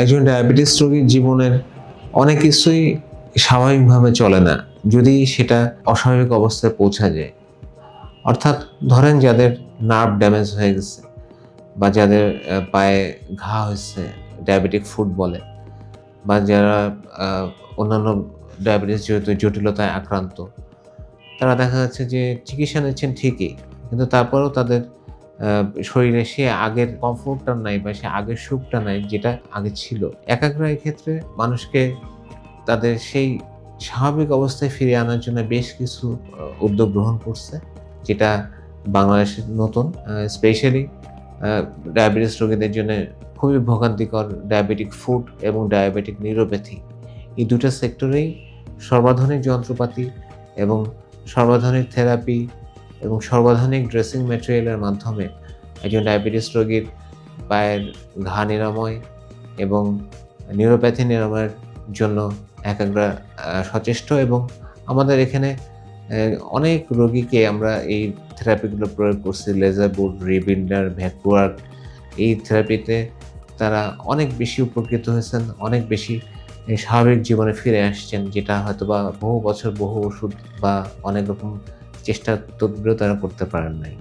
একজন ডায়াবেটিস রোগীর জীবনের অনেক কিছুই স্বাভাবিকভাবে চলে না, যদি সেটা অস্বাভাবিক অবস্থায় পৌঁছা যায়। অর্থাৎ ধরেন যাদের নার্ভ ড্যামেজ হয়ে গেছে বা যাদের পায়ে ঘা হয়েছে ডায়াবেটিক ফুট বলে বা যারা অন্যান্য ডায়াবেটিস জড়িত, জটিলতায় আক্রান্ত, তারা দেখা যাচ্ছে যে চিকিৎসা নিচ্ছেন ঠিকই, কিন্তু তারপরেও তাদের শরীরে সে আগের কমফোর্টটা নাই বা সে আগের সুখটা নাই যেটা আগে ছিল। একাগ্র এই ক্ষেত্রে মানুষকে তাদের সেই স্বাভাবিক অবস্থায় ফিরিয়ে আনার জন্য বেশ কিছু উদ্যোগ গ্রহণ করছে, যেটা বাংলাদেশের নতুন স্পেশালি ডায়াবেটিস রোগীদের জন্য খুবই ভোগান্তিকর ডায়াবেটিক ফুড এবং ডায়াবেটিক নিউরোপ্যাথি এই দুটো সেক্টরেই সর্বাধুনিক যন্ত্রপাতি এবং সর্বাধুনিক থেরাপি এবং সর্বাধুনিক ড্রেসিং ম্যাটেরিয়ালের মাধ্যমে একজন ডায়াবেটিস রোগীর পায়ের ঘা নিরাময় এবং নিউরোপ্যাথি নিরাময়ের জন্য একাগ্রা সচেষ্ট এবং আমাদের এখানে অনেক রোগীকে আমরা এই থেরাপিগুলো প্রয়োগ করছি। লেজার বোর্ড, রিবিল্ডার, ভ্যাকুয়ার, এই থেরাপিতে তারা অনেক বেশি উপকৃত হয়েছেন, অনেক বেশি স্বাভাবিক জীবনে ফিরে আসছেন, যেটা হয়তো বা বহু বছর বহু ওষুধ বা অনেক রকম চেষ্টা তদবিরও তারা করতে পারেন নাই।